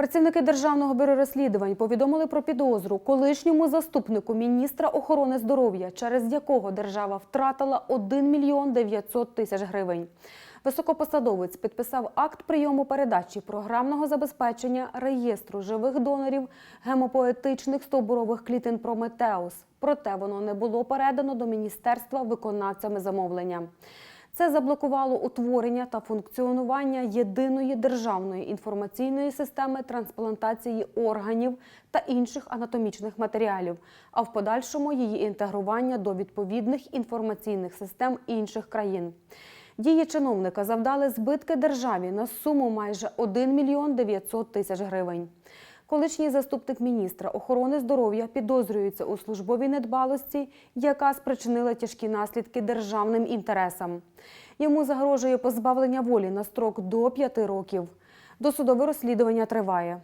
Працівники Державного бюро розслідувань повідомили про підозру колишньому заступнику міністра охорони здоров'я, через якого держава втратила 1 мільйон 900 тисяч гривень. Високопосадовець підписав акт прийому передачі програмного забезпечення реєстру живих донорів гемопоетичних стовбурових клітин Прометеус. Проте воно не було передано до міністерства виконавцями замовлення. Це заблокувало утворення та функціонування єдиної державної інформаційної системи трансплантації органів та інших анатомічних матеріалів, а в подальшому її інтегрування до відповідних інформаційних систем інших країн. Дії чиновника завдали збитки державі на суму майже 1 мільйон 900 тисяч гривень. Колишній заступник міністра охорони здоров'я підозрюється у службовій недбалості, яка спричинила тяжкі наслідки державним інтересам. Йому загрожує позбавлення волі на строк до 5 років. Досудове розслідування триває.